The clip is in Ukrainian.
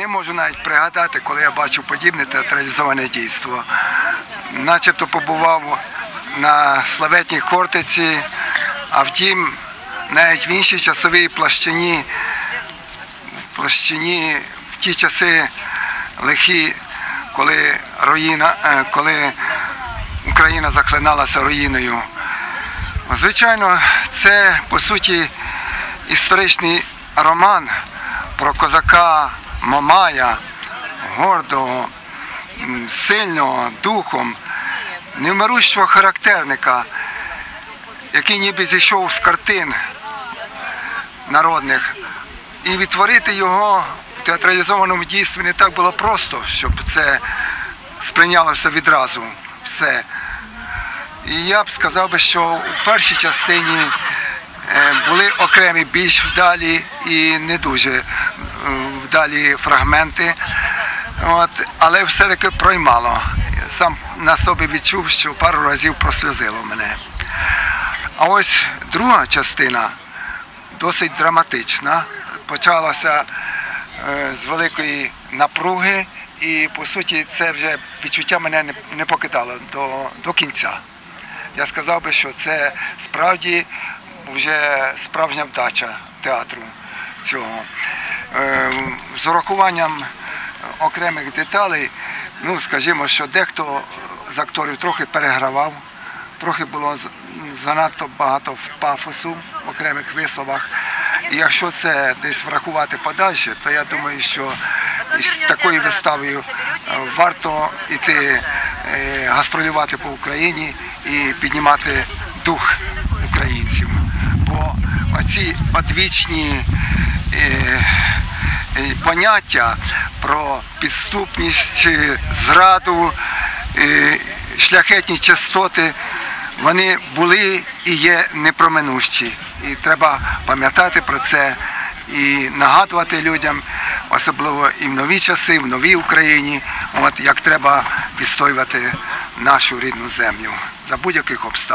Не можу навіть пригадати, коли я бачив подібне театралізоване дійство. Начебто побував на славетній Хортиці, а втім, навіть в іншій часовій площині, площині в ті часи лихі, коли руїна, е, коли Україна заклиналася руїною. Звичайно, це по суті історичний роман про козака Мамая, гордого, сильного духом, невмирущого характерника, який ніби зійшов з картин народних. І відтворити його в театралізованому дійстві не так було просто, щоб це сприйнялося відразу все. І я б сказав би, що у першій частині е, були окремі більш вдалі і не дуже вдалі фрагменти, От, але все-таки проймало. Сам на собі відчув, що пару разів просльозило мене. А ось друга частина досить драматична. Почалася е, з великої напруги, і по суті це вже відчуття мене не, не покидало до, до кінця. Я сказав би, що це справді вже справжня вдача театру цього. Е, З урахуванням окремих деталей, ну скажімо, що дехто з акторів трохи перегравав, трохи було занадто багато пафосу в окремих висловах. І якщо це десь врахувати подальше, то я думаю, що із такою виставою е, варто йти е, гастролювати по Україні і піднімати дух українців. Оці одвічні е, е, поняття про підступність, е, зраду, шляхетні частоти, вони були і є непроминущі. І треба пам'ятати про це і нагадувати людям, особливо і в нові часи, в новій Україні, от як треба відстоювати нашу рідну землю за будь-яких обставин.